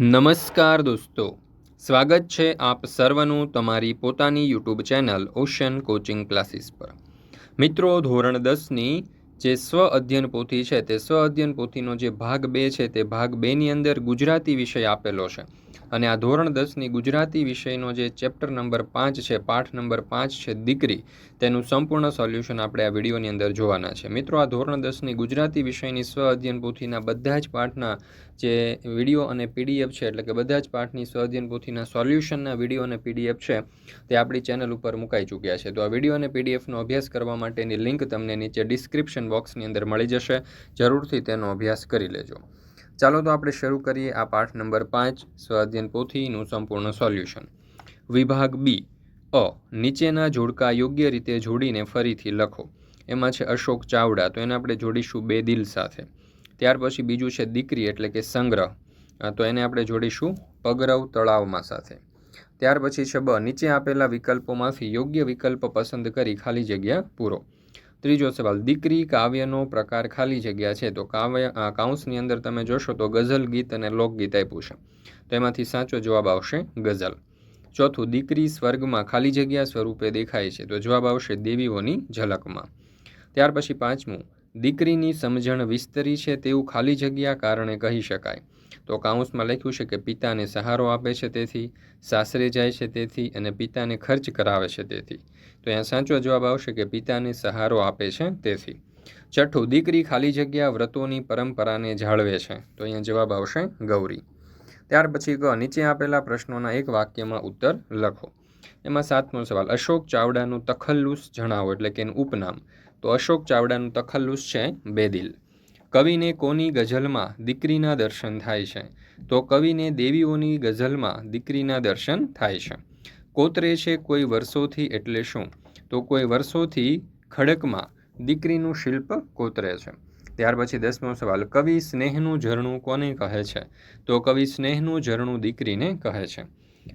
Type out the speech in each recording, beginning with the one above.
નમસ્કાર દોસ્તો. સ્વાગત છે આપ સર્વનું તમારી પોતાની YouTube channel ocean coaching classes પર. મિત્રો, ધોરણ દસની જે સ્વ અધ્યયન પોથી છે તે સ્વ અધ્યયન પોથીનો જે ભાગ બે છે તે ભાગ બેની અંદર ગુજરાતી વિષય આપેલો છે. અને આ ધોરણ દસની ગુજરાતી વિષયનો જે ચેપ્ટર નંબર પાંચ છે, પાઠ નંબર પાંચ છે, દીકરી, તેનું સંપૂર્ણ સોલ્યુશન આપણે આ વિડીયોની અંદર જોવાના છે. મિત્રો, આ ધોરણ દસની ગુજરાતી વિષયની સ્વ અધ્યયન પોથીના બધા જ પાઠના જે વીડિયો અને પીડીએફ છે, એટલે કે બધા જ પાઠની સ્વ અધ્યયન પોથીના સોલ્યુશનના વીડિયો અને પીડીએફ છે, તે આપણી ચેનલ ઉપર મુકાઈ ચૂક્યા છે. તો આ વીડિયો અને પીડીએફનો અભ્યાસ કરવા માટેની લિંક તમને નીચે ડિસ્ક્રિપ્શન બોક્સની અંદર મળી જશે. જરૂરથી તેનો અભ્યાસ કરી લેજો. ચાલો તો આપણે શરૂ કરીએ આ પાઠ નંબર પાંચ સ્વાધ્યન પોથીનું સંપૂર્ણ સોલ્યુશન. વિભાગ બી, અ, નીચેના જોડકા યોગ્ય રીતે જોડીને ફરીથી લખો. એમાં છે અશોક ચાવડા, તો એને આપણે જોડીશું બે દિલ સાથે. ત્યાર પછી બીજું છે દીકરી, એટલે કે સંગ્રહ. તો એને આપણે જોડીશું પગરવ તળાવમાં સાથે. ત્યાર પછી છે બ, નીચે આપેલા વિકલ્પોમાંથી યોગ્ય વિકલ્પ પસંદ કરી ખાલી જગ્યા પૂરો. ત્રીજો સવાલ, દીકરી કાવ્યનો પ્રકાર ખાલી જગ્યા છે, તો કાવ્ય કાઉન્સની અંદર તમે જોશો તો ગઝલ, ગીત અને લોકગીત આપ્યું છે. તો એમાંથી સાચો જવાબ આવશે ગઝલ. ચોથું, દીકરી સ્વર્ગમાં ખાલી જગ્યા સ્વરૂપે દેખાય છે, તો જવાબ આવશે દેવીઓની ઝલકમાં. ત્યાર પછી પાંચમું, દીકરીની સમજણ વિસ્તરી છે તેવું ખાલી જગ્યા કારણે કહી શકાય. તો કાઉન્સમાં લખ્યું છે કે પિતાને સહારો આપે છે તેથી, સાસરે જાય છે તેથી અને પિતાને ખર્ચ કરાવે છે તેથી. તો અહીંયા સાચો જવાબ આવશે કે પિતાને સહારો આપે છે તેથી. છઠ્ઠું, દીકરી ખાલી જગ્યા વ્રતોની પરંપરાને જાળવે છે. તો અહીંયા જવાબ આવશે ગૌરી. ત્યાર પછી ક, નીચે આપેલા પ્રશ્નોના એક વાક્યમાં ઉત્તર લખો. એમાં સાતમો સવાલ, અશોક ચાવડાનું તખલ્લુસ જણાવો એટલે કે એનું ઉપનામ. તો અશોક ચાવડાનું તખલ્લુસ છે બેદિલ. કવિને કોની ગઝલમાં દીકરીના દર્શન થાય છે? તો કવિને દેવીઓની ગઝલમાં દીકરીના દર્શન થાય છે. કોતરે છે, કોઈ વર્ષોથી એટલે શું? તો કોઈ વર્ષોથી ખડકમાં દીકરીનું શિલ્પ કોતરે છે. ત્યાર પછી દસમો સવાલ, કવિ સ્નેહનું ઝરણું કોને કહે છે? તો કવિ સ્નેહનું ઝરણું દીકરીને કહે છે.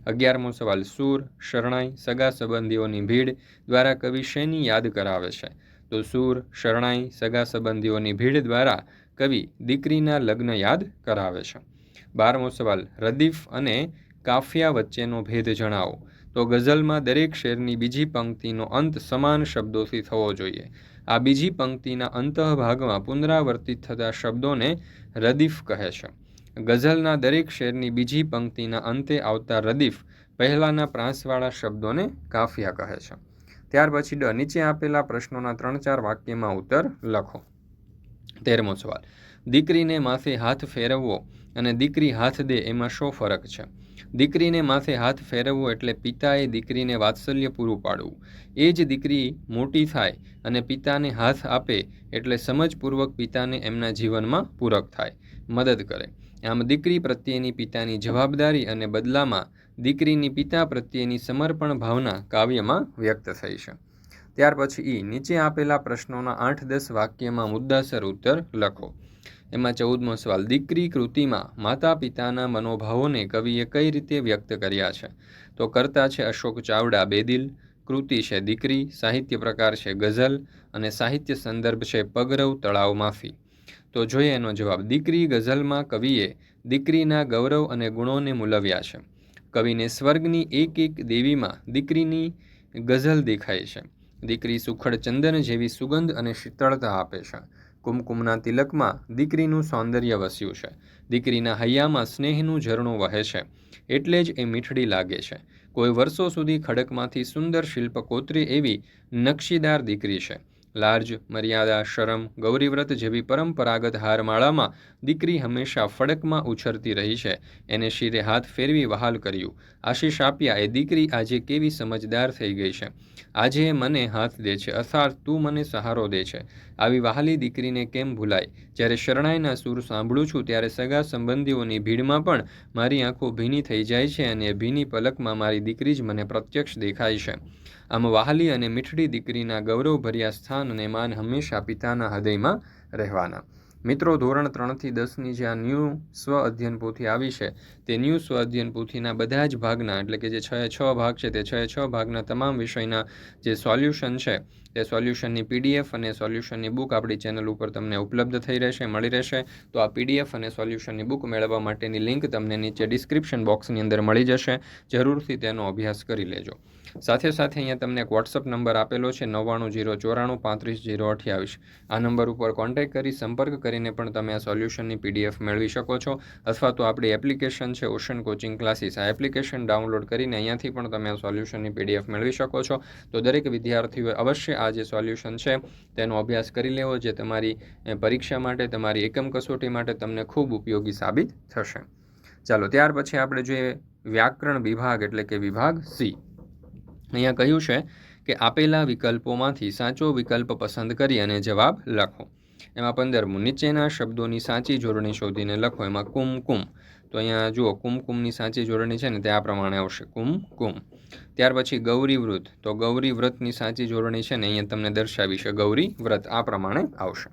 અગિયારમો સવાલ, સૂર, શરણાઈ, સગા સંબંધીઓની ભીડ દ્વારા કવિ શેની યાદ કરાવે છે? તો સૂર, શરણાઈ, સગા સંબંધીઓની ભીડ દ્વારા કવિ દીકરીના લગ્ન યાદ કરાવે છે. બારમો સવાલ, રદીફ અને કાફિયા વચ્ચેનો ભેદ જણાવો. તો ગઝલમાં દરેક શેરની બીજી પંક્તિનો અંત સમાન શબ્દોથી થવો જોઈએ. આ બીજી પંક્તિના અંતઃભાગમાં પુનરાવર્તિત થતા શબ્દોને રદીફ કહે છે. ગઝલના દરેક શેરની બીજી પંક્તિના અંતે આવતા રદીફ પહેલાંના પ્રાંસવાળા શબ્દોને કાફિયા કહે છે. ત્યાર પછી ડ, નીચે આપેલા પ્રશ્નોના ત્રણ ચાર વાક્યમાં ઉત્તર લખો. તેરમો સવાલ. દીકરીને માથે હાથ ફેરવવો અને દીકરી હાથ દે એમાં શો ફરક છે? દીકરીને માથે હાથ ફેરવવો એટલે પિતાએ દીકરીને વાત્સલ્ય પૂરું પાડવું. એ જ દીકરી મોટી થાય અને પિતાને હાથ આપે એટલે સમજપૂર્વક પિતાને એમના જીવનમાં પૂરક થાય. મદદ કરે. આમ દીકરી પ્રત્યેની પિતાની જવાબદારી અને બદલામાં દીકરીની પિતા પ્રત્યેની સમર્પણ ભાવના કાવ્યમાં વ્યક્ત થઈ છે. ત્યાર પછી ઈ નીચે આપેલા પ્રશ્નોના આઠ દસ વાક્યમાં મુદ્દાસર ઉત્તર લખો. એમાં ચૌદમો સવાલ, દીકરી કૃતિમાં માતા પિતાના મનોભાવોને કવિએ કઈ રીતે વ્યક્ત કર્યા છે? તો કરતા છે અશોક ચાવડા, બેદિલ. કૃતિ છે દીકરી. સાહિત્ય પ્રકાર છે ગઝલ. અને સાહિત્ય સંદર્ભ છે પગરવ તળાવ માફી. તો જોઈએ એનો જવાબ. દીકરી ગઝલમાં કવિએ દીકરીના ગૌરવ અને ગુણોને મૂલવ્યા છે. કવિને સ્વર્ગની એક એક દેવીમાં દીકરીની ગઝલ દેખાય છે. દીકરી સુખડ ચંદન જેવી સુગંધ અને શીતળતા આપે છે. કુમકુમના તિલકમાં દીકરીનું સૌંદર્ય વસ્યું છે. દીકરીના હૈયામાં સ્નેહનું ઝરણું વહે છે. એટલે જ એ મીઠડી લાગે છે. કોઈ વર્ષો સુધી ખડકમાંથી સુંદર શિલ્પ કોતરી એવી નકશીદાર દીકરી છે. લાર્જ, મર્યાદા, શરમ, ગૌરીવ્રત જેવી પરંપરાગત હારમાળામાં દીકરી હંમેશા ફડકમાં ઉછરતી રહી છે. એને શિરે હાથ ફેરવી વહાલ કર્યું. આશીષ આપ્યા એ દીકરી આજે કેવી સમજદાર થઈ ગઈ છે. આજે એ મને હાથ દે છે અસાર તું મને સહારો દે છે. આવી વહાલી દીકરીને કેમ ભૂલાય? જ્યારે શરણાઈના સૂર સાંભળું છું, ત્યારે સગા સંબંધીઓની ભીડમાં પણ મારી આંખો ભીની થઈ જાય છે અને ભીની પલકમાં મારી દીકરી જ મને પ્રત્યક્ષ દેખાય છે. આમ વહાલી અને મીઠડી દીકરીના ગૌરવભર્યા સ્થાન અને માન હંમેશા પિતાના હૃદયમાં રહેવાના. મિત્રો, ધોરણ ત્રણથી દસની જે આ ન્યૂ સ્વ અધ્યયન પોથી આવી છે, તે ન્યૂ સ્વ અધ્યયન પોથીના બધા જ ભાગના, એટલે કે જે છ છ ભાગ છે, તે છ છ ભાગના તમામ વિષયના જે સોલ્યુશન છે, તે સોલ્યુશનની પીડીએફ અને સોલ્યુશનની બુક આપણી ચેનલ ઉપર તમને ઉપલબ્ધ થઈ રહેશે, મળી રહેશે. તો આ પીડીએફ અને સોલ્યુશનની બુક મેળવવા માટેની લિંક તમને નીચે ડિસ્ક્રિપ્શન બોક્સની અંદર મળી જશે. જરૂરથી તેનો અભ્યાસ કરી લેજો. સાથે સાથે અહીંયા તમને એક વોટ્સઅપ નંબર આપેલો છે, નવ્વાણું જીરો ચોરાણું પાંત્રીસ જીરો અઠ્યાવીસ. આ નંબર ઉપર કોન્ટેક્ટ કરી, સંપર્ક કરીને પણ તમે આ સોલ્યુશનની પીડીએફ મેળવી શકો છો. અથવા તો આપણી એપ્લિકેશન છે ઓશન કોચિંગ ક્લાસીસ આ એપ્લિકેશન ડાઉનલોડ કરીને અહીંયાથી પણ તમે આ સોલ્યુશનની પીડીએફ મેળવી શકો છો. તો દરેક વિદ્યાર્થીઓએ અવશ્ય આ જે સોલ્યુશન છે, તેનો અભ્યાસ કરી લેવો, જે તમારી પરીક્ષા માટે, તમારી એકમ કસોટી માટે તમને ખૂબ ઉપયોગી સાબિત થશે. ચાલો, ત્યાર પછી આપણે જોઈએ વ્યાકરણ વિભાગ એટલે કે વિભાગ સી. અહીંયા કહ્યું છે કે આપેલા વિકલ્પોમાંથી સાચો વિકલ્પ પસંદ કરી અને જવાબ લખો. એમાં પંદરમું નીચેના શબ્દોની સાચી જોડણી શોધીને લખો. એમાં કુમ કુમ. તો અહીંયા જુઓ કુમકુમની સાચી જોડણી છે ને, તે આ પ્રમાણે આવશે. કુમ કુમ. ત્યાર પછી ગૌરી વ્રત. તો ગૌરી વ્રતની સાચી જોડણી છે ને, અહીંયા તમને દર્શાવી છે ગૌરી વ્રત. આ પ્રમાણે આવશે.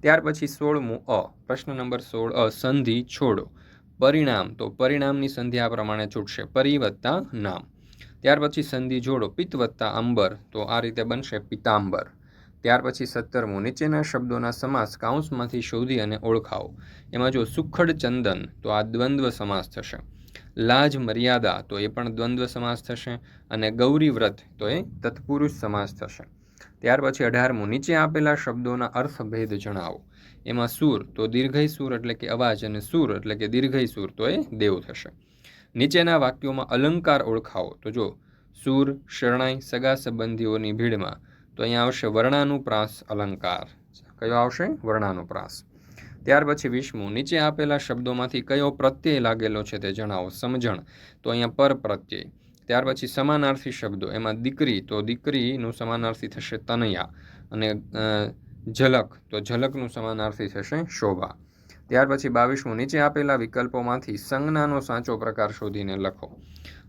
ત્યાર પછી સોળમું અ. પ્રશ્ન નંબર સોળ અ. સંધિ છોડો. પરિણામ. તો પરિણામની સંધિ આ પ્રમાણે છૂટશે. પરિવત્તા નામ. ત્યાર પછી સંધિ જોડો, પિત્ત વત્તા અંબર, તો આ રીતે બનશે પિતાંબર ત્યાર પછી સત્તરમું, નીચેના શબ્દોના સમાસ કાઉન્સમાંથી શોધી અને ઓળખાવો. એમાં જો સુખડ ચંદન, તો આ દ્વંદ્વ સમાસ થશે. લાજ મર્યાદા, તો એ પણ દ્વંદ્વ સમાસ થશે. અને ગૌરી વ્રત, તો એ તત્પુરુષ સમાસ થશે. ત્યાર પછી અઢારમું, નીચે આપેલા શબ્દોના અર્થભેદ જણાવો. એમાં સૂર, તો દીર્ઘય સૂર એટલે કે અવાજ, અને સૂર એટલે કે દીર્ઘય સૂર, તો એ દેવ થશે. નીચેના વાક્યોમાં અલંકાર ઓળખાવો. તો જો સૂર, શરણાઈ સગા સંબંધીઓની ભીડમાં. તો અહીંયા આવશે વર્ણાનુપ્રાસ અલંકાર. કયો આવશે? વર્ણાનુપ્રાસ. ત્યાર પછી વિષ્ણુ નીચે આપેલા શબ્દોમાંથી કયો પ્રત્યય લાગેલો છે તે જણાવો, સમજણ. તો અહીંયા પર પ્રત્યય. ત્યાર પછી સમાનાર્થી શબ્દો, એમાં દીકરી, તો દીકરીનું સમાનાર્થી થશે તનયા. અને ઝલક, તો ઝલકનું સમાનાર્થી થશે શોભા. ત્યાર પછી બાવીસમું નીચે આપેલા વિકલ્પોમાંથી સંજ્ઞાનો સાચો પ્રકાર શોધીને લખો.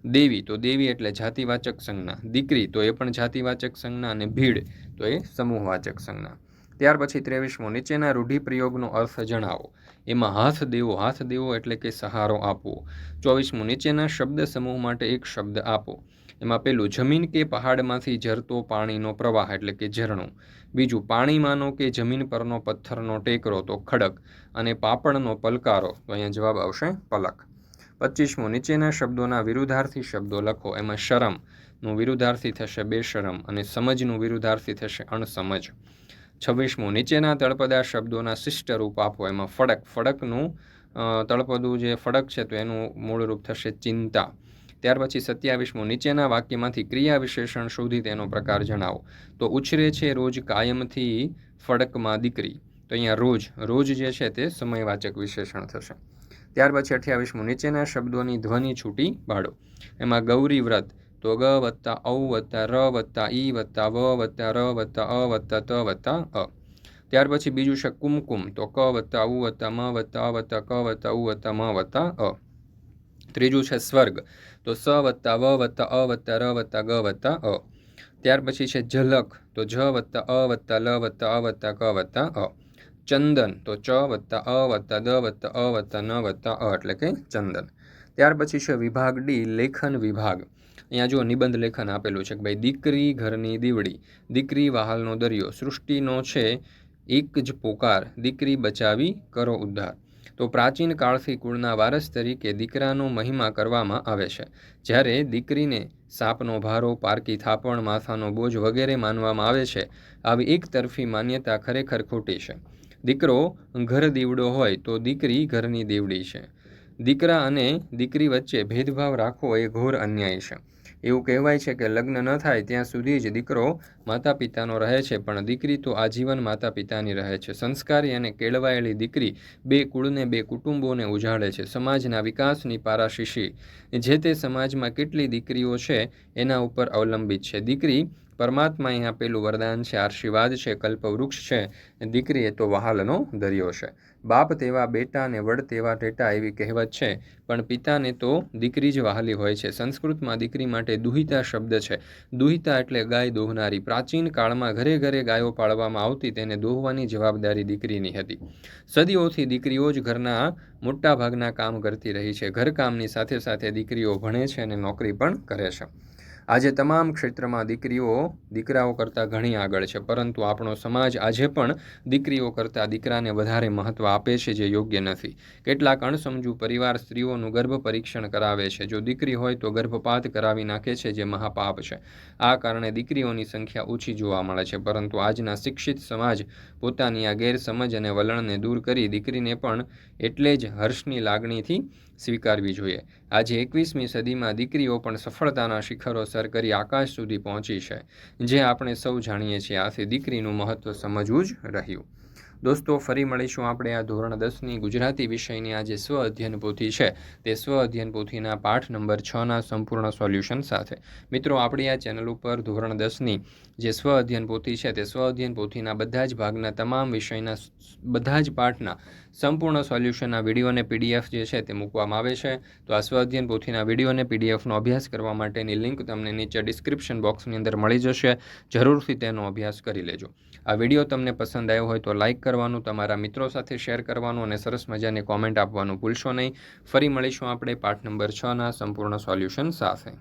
દેવી તો દેવી એટલે જાતિવાચક સંજ્ઞા. દીકરી તો એ પણ જાતિવાચક સંજ્ઞા અને ભીડ તો એ સમૂહવાચક સંજ્ઞા. ત્યાર પછી ત્રેવીસમું નીચેના રૂઢિપ્રયોગનો અર્થ જણાવો. એમાં હાથ દેવો હાથ દેવો એટલે કે સહારો આપવો. ચોવીસમું નીચેના શબ્દ સમૂહ માટે એક શબ્દ આપો. એમાં પેલું જમીન કે પહાડમાંથી ઝરતો પાણીનો પ્રવાહ એટલે કે ઝરણું. બીજું, પાણીમાંનો કે જમીન પરનો પથ્થરનો ટેકરો તો ખડક અને પાપડનો પલકારો, તો અહીંયા જવાબ આવશે પલક. પચીસમો, નીચેના શબ્દોના વિરુદ્ધાર્થી શબ્દો લખો, એમાં શરમનું વિરુદ્ધાર્થી થશે બેશરમ અને સમજનું વિરુદ્ધાર્થી થશે અણસમજ. છવ્વીસમું, નીચેના તળપદા શબ્દોના શિષ્ટ રૂપ આપો, એમાં ફડક, ફડકનું તળપદું જે ફડક છે તો એનું મૂળ રૂપ થશે ચિંતા. ત્યાર પછી સત્યાવીસમું નીચેના વાક્યમાંથી ક્રિયા વિશેષણ શોધી તેનો પ્રકાર જણાવો. તો ઉછરે છે રોજ કાયમથી ફડકમાં દીકરી. તો અહીંયા રોજ રોજ જે છે તે સમયવાચક વિશેષણ થશે. ત્યાર પછી અઠ્યાવીસમું નીચેના શબ્દોની ધ્વનિ છૂટી પાડો. એમાં ગૌરી વ્રત, તો ગ વત્તા ઔ વત્તા ર વત્તા ઈ વત્તા વ વત્તા ર વત્તા અ વત્તા ત વત્તા અ. ત્યાર પછી બીજું છે કુમકુમ, તો ક વત્તા ઉ વત્તા મ વત્તા વત્તા ક વત્તા ઉ વત્તા મ વત્તા અ. ત્રીજું છે સ્વર્ગ તો સ વત્તા વ વત્તા અ વત્તા ર વત્તા ગ વત્તા અ. ત્યાર પછી છે ઝલક, તો જ વત્તા અ વત્તા લ વત્તા અ વત્તા ક વત્તા અ. ચંદન, તો ચ વત્તા અ વત્તા દ વત્તા અ વત્તા ન વત્તા અ, એટલે કે ચંદન. ત્યાર પછી છે વિભાગ ડી, લેખન વિભાગ. અહીંયા જો નિબંધ લેખન આપેલું છે કે ભાઈ દીકરી ઘરની દીવડી, દીકરી વહાલનો દરિયો, સૃષ્ટિનો છે એક જ પોકાર, દીકરી બચાવી કરો ઉદ્ધાર. તો પ્રાચીન કાળથી કુળના વારસ તરીકે દીકરાનો મહિમા કરવામાં આવે છે. જ્યારે દીકરીને સાપનો ભારો, પારકી થાપણ, માથાનો બોજ વગેરે માનવામાં આવે છે, આવી એક તરફી માન્યતા ખરેખર ખોટી છે. દીકરો ઘર દીવડો હોય તો દીકરી ઘરની દીવડી છે. દીકરા અને દીકરી વચ્ચે ભેદભાવ રાખવો એ ઘોર અન્યાય છે. એવું કહેવાય છે કે લગ્ન ન થાય ત્યાં સુધી જ દીકરો માતા પિતાનો રહે છે, પણ દીકરી તો આજીવન માતા પિતાની રહે છે. સંસ્કારી અને કેળવાયેલી દીકરી બે કુળને બે કુટુંબોને ઉજાડે છે. સમાજના વિકાસની પારાશીશી જે તે સમાજમાં કેટલી દીકરીઓ છે, એના ઉપર અવલંબિત છે. દીકરી પરમાત્માએ આપેલું વરદાન છે. આશીર્વાદ છે. કલ્પવૃક્ષ છે. દીકરી એ તો વહાલનો દરિયો છે. બાપ તેવા બેટા ને વડ તેવા ટેટા એવી કહેવત છે. પણ પિતાને તો દીકરી જ વહાલી હોય છે. સંસ્કૃતમાં દીકરી માટે દુહિતા શબ્દ છે. દુહિતા એટલે ગાય દોહનારી. પ્રાચીન કાળમાં ઘરે ઘરે ગાયો પાળવામાં આવતી તેને દોહવાની જવાબદારી દીકરીની હતી. સદીઓથી દીકરીઓ જ ઘરના મોટા ભાગના કામ કરતી રહી છે. ઘરકામની સાથે સાથે દીકરીઓ ભણે છે અને નોકરી પણ કરે છે. આજે તમામ ક્ષેત્રમાં દીકરીઓ, દીકરાઓ કરતાં ઘણી આગળ છે. પરંતુ આપણો સમાજ આજે પણ દીકરીઓ કરતાં દીકરાને વધારે મહત્ત્વ આપે છે જે યોગ્ય નથી. કેટલાક અણસમજુ પરિવાર સ્ત્રીઓનું ગર્ભ પરીક્ષણ કરાવે છે. જો દીકરી હોય તો ગર્ભપાત કરાવી નાખે છે, જે મહાપાપ છે. આ કારણે દીકરીઓની સંખ્યા ઓછી જોવા મળે છે. પરંતુ આજના શિક્ષિત સમાજ પોતાની આ ગેરસમજ અને વલણને દૂર કરી દીકરીને પણ એટલે જ હર્ષની લાગણીથી સ્વીકારવી જોઈએ. આજે એકવીસમી સદીમાં દીકરીઓ પણ સફળતાના શિખરો સર કરી આકાશ સુધી પહોંચી છે. જે આપણે સૌ જાણીએ છીએ, આથી દીકરીનું મહત્ત્વ સમજવું જ રહ્યું. દોસ્તો, ફરી મળીશું આપણે આ ધોરણ દસની ગુજરાતી વિષયની આ જે સ્વ અધ્યયન પોથી છે. તે સ્વ અધ્યયન પોથીના પાઠ નંબર છના સંપૂર્ણ સોલ્યુશન સાથે. મિત્રો, આપણી આ ચેનલ ઉપર ધોરણ દસની જે સ્વ અધ્યયન પોથી છે, તે સ્વ અધ્યયન પોથીના બધા જ ભાગના તમામ વિષયના બધા જ પાઠના સંપૂર્ણ સોલ્યુશનના વીડિયો અને પીડીએફ જે છે, તે મૂકવામાં આવે છે. તો આ સ્વ અધ્યયન પોથીના વીડિયો અને પીડીએફનો અભ્યાસ કરવા માટેની લિંક તમને નીચે ડિસ્ક્રિપ્શન બોક્સની અંદર મળી જશે. જરૂરથી તેનો અભ્યાસ કરી લેજો. આ વીડિયો તમને પસંદ આવ્યો હોય તો લાઇક કરવાનું, તમારા મિત્રો સાથે શેર કરવાનું અને સરસ મજાની કોમેન્ટ આપવાનું ભૂલશો નહીં. ફરી મળીશું આપણે પાઠ નંબર છના સંપૂર્ણ સોલ્યુશન સાથે.